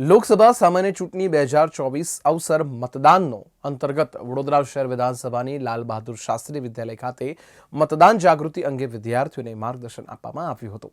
લોકસભા સામાન્ય ચૂંટણી બે હજાર ચોવીસ અવસર મતદાનનો અંતર્ગત વડોદરા શહેર વિધાનસભાની લાલ બહાદુર શાસ્ત્રી વિદ્યાલય ખાતે મતદાન જાગૃતિ અંગે વિદ્યાર્થીઓને માર્ગદર્શન આપવામાં આવ્યું હતું.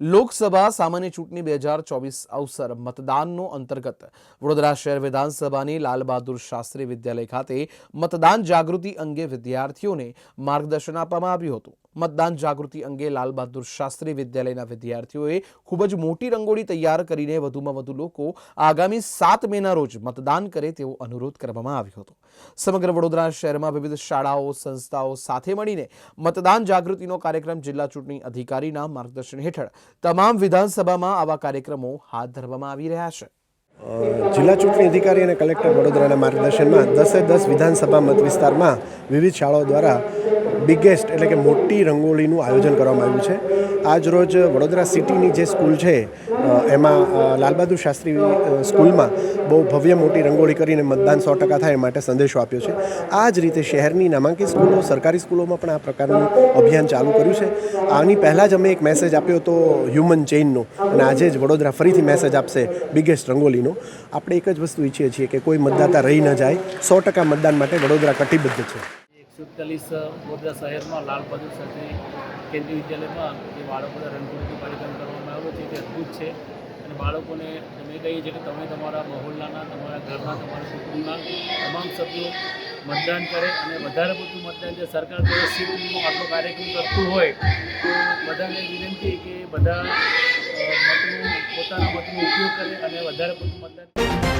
લોકસભા સામાન્ય ચૂંટણી બે હજાર ચોવીસ અવસર મતદાનનો અંતર્ગત વડોદરા શહેર વિધાનસભાની લાલ બહાદુર શાસ્ત્રી વિદ્યાલય ખાતે મતદાન જાગૃતિ અંગે વિદ્યાર્થીઓને માર્ગદર્શન આપવામાં આવ્યું હતું. મતદાન જાગૃતિ અંગે લાલ બહાદુર શાસ્ત્રી વિદ્યાલયના વિદ્યાર્થીઓએ ખૂબ જ મોટી રંગોળી તૈયાર કરીને વધુમાં વધુ લોકો આગામી સાત મેના રોજ મતદાન કરે તેવો અનુરોધ કરવામાં આવ્યો હતો. સમગ્ર વડોદરા શહેરમાં વિવિધ શાળાઓ, સંસ્થાઓ સાથે મળીને મતદાન જાગૃતિનો કાર્યક્રમ જિલ્લા ચૂંટણી અધિકારીના માર્ગદર્શન હેઠળ તમામ વિધાનસભામાં આવા કાર્યક્રમો હાથ ધરવામાં આવી રહ્યા છે. જિલ્લા ચૂંટણી અધિકારી અને કલેક્ટર વડોદરાના માર્ગદર્શનમાં દસે દસ વિધાનસભા મત વિસ્તારમાં વિવિધ શાળાઓ દ્વારા બિગેસ્ટ એટલે કે મોટી રંગોળીનું આયોજન કરવામાં આવ્યું છે. આજ રોજ વડોદરા સિટીની જે સ્કૂલ છે એમાં લાલબહાદુર શાસ્ત્રી સ્કૂલમાં બહુ ભવ્ય મોટી રંગોળી કરીને મતદાન સો ટકા થાય એ માટે સંદેશો આપ્યો છે. આ જ રીતે શહેરની નામાંકિત સ્કૂલો, સરકારી સ્કૂલોમાં પણ આ પ્રકારનું અભિયાન ચાલુ કર્યું છે. આની પહેલાં જ અમે એક મેસેજ આપ્યો હતો હ્યુમન ચેઇનનો અને આજે જ વડોદરા ફરીથી મેસેજ આપશે બિગેસ્ટ રંગોલીનો આપણે એક જ વસ્તુ ઈચ્છીએ છીએ કે કોઈ મતદાતા રહી ન જાય. સો ટકા મતદાન માટે વડોદરા કટિબદ્ધ છે. એકસો એકતાલીસ વડોદરા શહેરમાં લાલ બહાદુર શાસ્ત્રી કેન્દ્રીય વિદ્યાલયમાં જે બાળકોને રંગોળીનો કાર્યક્રમ કરવામાં આવ્યો છે, તે અદ્ભુત છે. અને બાળકોને અમે કહીએ છીએ કે તમે તમારા મહોલ્લાના, તમારા ઘરના, તમારા કુટુંબના તમામ સભ્યો મતદાન કરે અને વધારે પડતું મતદાન જે સરકાર દ્વારા સીટનો આટલો કાર્યક્રમ કરતું હોય, તો બધાને વિનંતી કે બધા મતનું, પોતાના મતનો ઉપયોગ કરે અને વધારે પડતું મતદાન